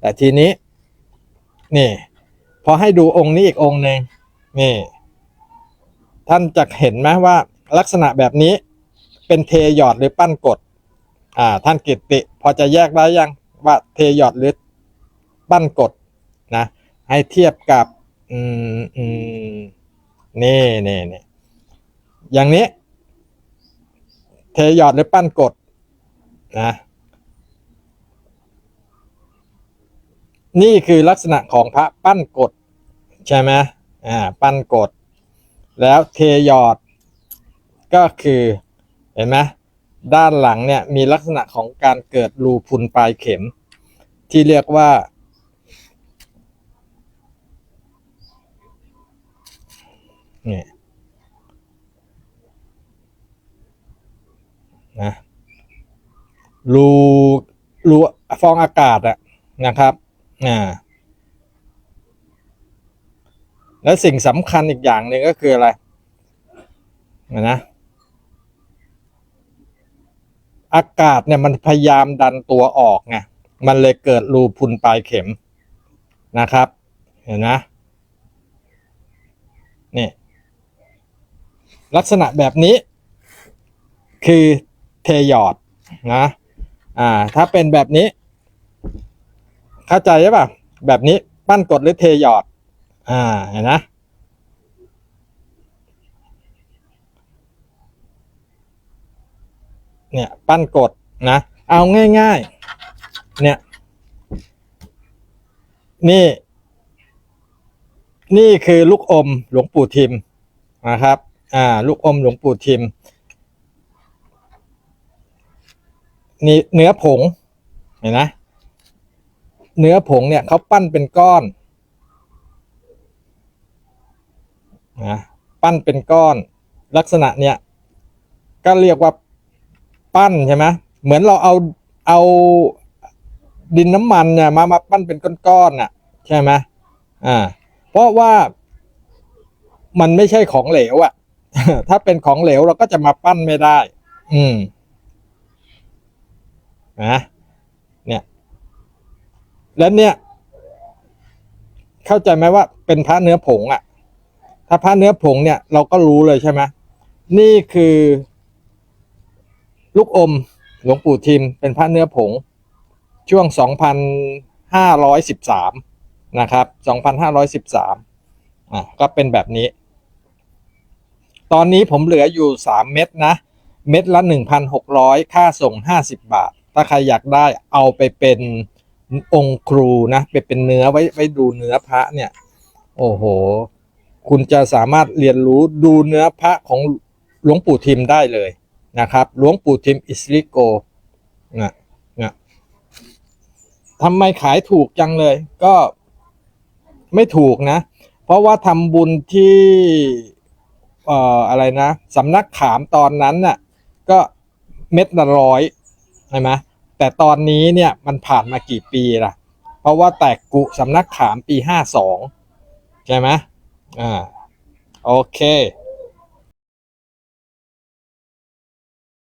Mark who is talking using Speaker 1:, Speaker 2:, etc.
Speaker 1: แต่ทีนี้ นี่ พอให้ดูองค์นี้อีกองค์หนึ่งนี่ ท่านจะเห็นไหมว่าลักษณะแบบนี้เป็นเทหยอดหรือปั้นกด อ่า ท่านกิตติพอจะแยกได้ยังว่าเทหยอดหรือปั้นกดนะ ให้เทียบกับ อืมอืมนี่นี่นี่อย่างนี้ เทหยอดหรือปั้นกดนะ นี่คือลักษณะของพระปั้นกดใช่ไหมอ่าปั้นกด แล้วเทยอด ก็คือเห็นไหมด้านหลังเนี่ยมีลักษณะของการเกิดรูพุนปลายเข็ม ที่เรียกว่า เนี่ยนะรูรูฟองอากาศอะนะครับ อ่าและสิ่งสำคัญอีกอย่างหนึ่งก็คืออะไรนะอากาศเนี่ยมันพยายามดันตัวออกไงมันเลยเกิดรูพุนปลายเข็มนะครับ เห็นไหมนี่ลักษณะแบบนี้ คือเทยอดนะอ่าถ้าเป็นแบบนี้ เข้าใจใช่ป่ะแบบนี้ปั้นกดหรือเทหยอด อ่าเห็นนะเนี่ย ปั้นกดนะ เอาง่าย ๆ เนี่ย นี่ นี่คือลูกอมหลวงปู่ทิมนะครับ อ่า ลูกอมหลวงปู่ทิม นี่เนื้อผง เห็นนะ เนื้อผงเนี่ยเขาปั้นเป็นก้อนนะปั้นเป็นก้อน ลักษณะเนี่ย ก็เรียกว่าปั้นใช่ไหมเหมือนเราเอาเอาดินน้ำมันเนี่ยมามาปั้นเป็นก้อนๆน่ะ ใช่ไหมอ่า เพราะว่ามันไม่ใช่ของเหลวอะ่ะ ถ้าเป็นของเหลวเราก็จะมาปั้นไม่ได้ อืมนะเนี่ย แล้วเนี่ย เข้าใจไหมว่าเป็นพระเนื้อผงอะ่ะ ถ้าพระเนื้อผงเนี่ย เราก็รู้เลยใช่ไหมนี่คือ ลูกอมหลวงปู่ทิม เป็นพระเนื้อผง ช่วง 2,513 นะครับ 2,513 อะก็เป็นแบบนี้ ตอนนี้ผมเหลืออยู่ 3 เม็ดนะ เม็ดละ 1,600 ค่าส่ง 50 บาท ถ้าใครอยากได้เอาไปเป็น องค์ครูนะไปเป็นเนื้อไว้ไว้ดูเนื้อพระเนี่ย โอ้โห คุณจะสามารถเรียนรู้ดูเนื้อพระของหลวงปู่ทิมได้เลยนะครับหลวงปู่ทิมอิสริโกนะนะทำไมขายถูกจังเลย ก็ไม่ถูกนะ เพราะว่าทำบุญที่เอ่ออะไรนะสำนักขามตอนนั้นน่ะก็เม็ดละร้อยใช่ไหม แต่ตอนนี้เนี่ยมันผ่านมากี่ปีล่ะ เพราะว่าแตกกุสำนักขามปีห้าสองใช่ไหมอ่าโอเค